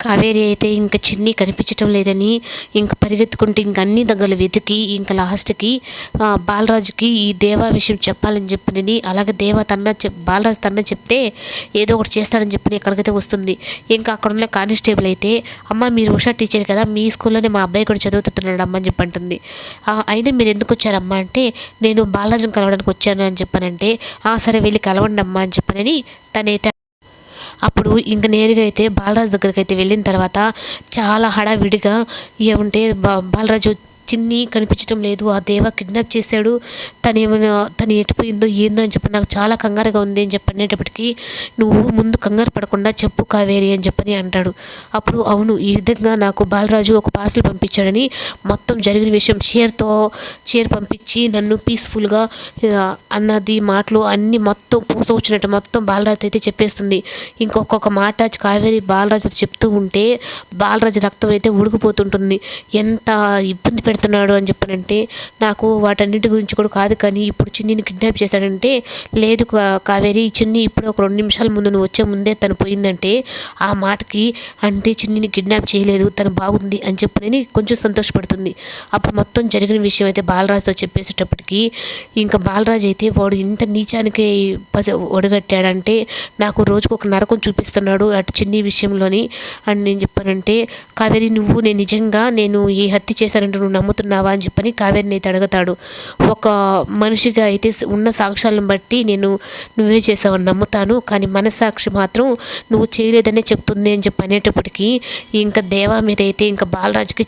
కావేరి అయితే ఇంకా చిన్ని కనిపించటం లేదని ఇంక పరిగెత్తుకుంటే ఇంక అన్ని దగ్గరలు వెతికి ఇంకా లాస్ట్కి బాలరాజుకి ఈ దేవా విషయం చెప్పాలని చెప్పినని అలాగే దేవ తన్న చెప్ బాలరాజు తన్న చెప్తే ఏదో ఒకటి చేస్తాడని చెప్పి ఎక్కడికైతే వస్తుంది. ఇంకా అక్కడ ఉన్న కానిస్టేబుల్ అయితే అమ్మ మీరు ఉషా టీచర్ కదా మీ స్కూల్లోనే మా అబ్బాయి కూడా చదువుతున్నాడు అమ్మ అని చెప్పి అంటుంది అయినా మీరు ఎందుకు వచ్చారమ్మా? అంటే నేను బాలరాజుని కలవడానికి వచ్చాను అని చెప్పానంటే "ఆ, సరే వెళ్ళి కలవండి అమ్మా అని చెప్పనని తనైతే అప్పుడు ఇంక నేరుగా అయితే బాలరాజు దగ్గరికి అయితే వెళ్ళిన తర్వాత చాలా హడావిడిగా ఏమంటే బాలరాజు చిన్ని కనిపించడం లేదు. ఆ దేవ కిడ్నాప్ చేశాడు. తను ఏమైనా తను ఎటుపోయిందో ఏందో అని చెప్పి నాకు చాలా కంగారుగా ఉంది అని చెప్పి అనేటప్పటికీ నువ్వు ముందు కంగారు పడకుండా చెప్పు కావేరి అని చెప్పని అంటాడు. అప్పుడు అవును ఈ విధంగా నాకు బాలరాజు ఒక పార్సల్ పంపించాడని మొత్తం జరిగిన విషయం చీర్తో చీర పంపించి నన్ను పీస్ఫుల్గా అన్నది మాటలు అన్నీ మొత్తం పూస వచ్చినట్టు మొత్తం బాలరాజు అయితే చెప్పేస్తుంది. ఇంకొక మాట కావేరి బాలరాజు చెప్తూ ఉంటే బాలరాజు రక్తం అయితే ఉడికిపోతుంటుంది. ఎంత ఇబ్బంది పెడుతున్నాడు అని చెప్పనంటే నాకు వాటన్నిటి గురించి కూడా కాదు కానీ ఇప్పుడు చిన్నిని కిడ్నాప్ చేశాడంటే లేదు కా- కావేరి చిన్ని ఇప్పుడు ఒక రెండు నిమిషాల ముందు నువ్వు వచ్చే ముందే తను పోయిందంటే ఆ మాటకి అంటే చిన్నిని కిడ్నాప్ చేయలేదు తను బాగుంది అని చెప్పనని కొంచెం సంతోషపడుతుంది. అప్పుడు మొత్తం జరిగిన విషయం అయితే బాలరాజుతో చెప్పేసేటప్పటికి ఇంకా బాలరాజు అయితే వాడు ఇంత నీచానికి ఒడగట్టాడంటే నాకు రోజుకు ఒక నరకం చూపిస్తున్నాడు అటు చిన్ని విషయంలోని. అని నేను చెప్పానంటే కావేరి నువ్వు నేను నిజంగా నేను ఈ హత్య చేశానంటే నువ్వు నమ్ముతున్నావా అని చెప్పని కావేరిని అయితే అడుగుతాడు. ఒక మనిషిగా అయితే ఉన్న సాక్ష్యాలను బట్టి నేను నువ్వే చేసావని నమ్ముతాను. కానీ మనసాక్షి మాత్రం నువ్వు చేయలేదనే చెప్తుంది అని చెప్పి అనేటప్పటికీ ఇంకా దేవా మీద అయితే ఇంకా బాలరాజుకి